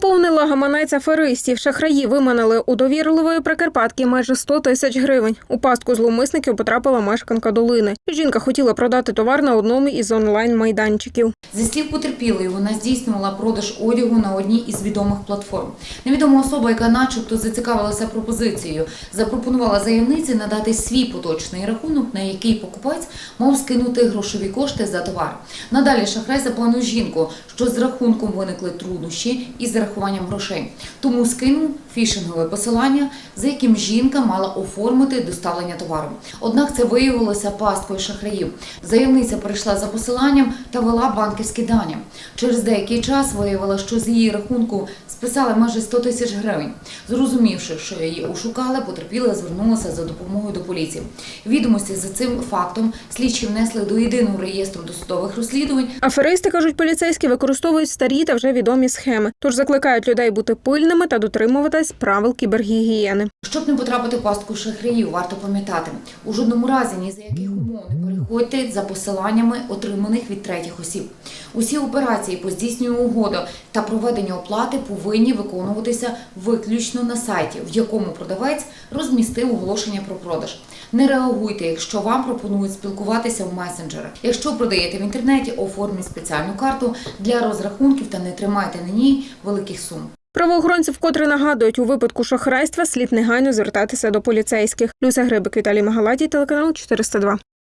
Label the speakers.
Speaker 1: Поповнила гаманець аферистів. Шахраї виманили у довірливої прикарпатки майже 100 тисяч гривень. У пастку зловмисників потрапила мешканка долини. Жінка хотіла продати товар на одному із онлайн-майданчиків.
Speaker 2: Зі слів потерпілої, вона здійснювала продаж одягу на одній із відомих платформ. Невідома особа, яка начебто зацікавилася пропозицією, запропонувала заявниці надати свій поточний рахунок, на який покупець мав скинути грошові кошти за товар. Надалі шахрай запланує жінку, що з рахунком виникли труднощі із зарахуванням грошей. Тому скинув фішингове посилання, за яким жінка мала оформити доставлення товару. Однак це виявилося пасткою шахраїв. Заявниця перейшла за посиланням та вела банківські дані. Через деякий час виявила, що з її рахунку списали майже 100 тисяч гривень. Зрозумівши, що її ошукали, потерпіла звернулася за допомогою до поліції. Відомості за цим фактом слідчі внесли до єдиного реєстру досудових розслідувань,
Speaker 1: Аферисти кажуть, поліцейські використовують старі та вже відомі схеми. Тож закликають людей бути пильними та дотримуватись правил кібергігієни.
Speaker 2: Щоб не потрапити в пастку шахраїв, варто пам'ятати, у жодному разі ні за яких умов не переходьте за посиланнями, отриманих від третіх осіб. Усі операції по здійсненню угоди та проведенню оплати повинні виконуватися виключно на сайті, в якому продавець розмістив оголошення про продаж. Не реагуйте, якщо вам пропонують спілкуватися в месенджерах. Якщо продаєте в інтернеті, оформіть спеціальну карту для розрахунків та не тримайте на ній великих сум.
Speaker 1: Правоохоронці вкотре нагадують, у випадку шахрайства слід негайно звертатися до поліцейських. Люся Грибик, Віталій Магаладій, телеканал 402.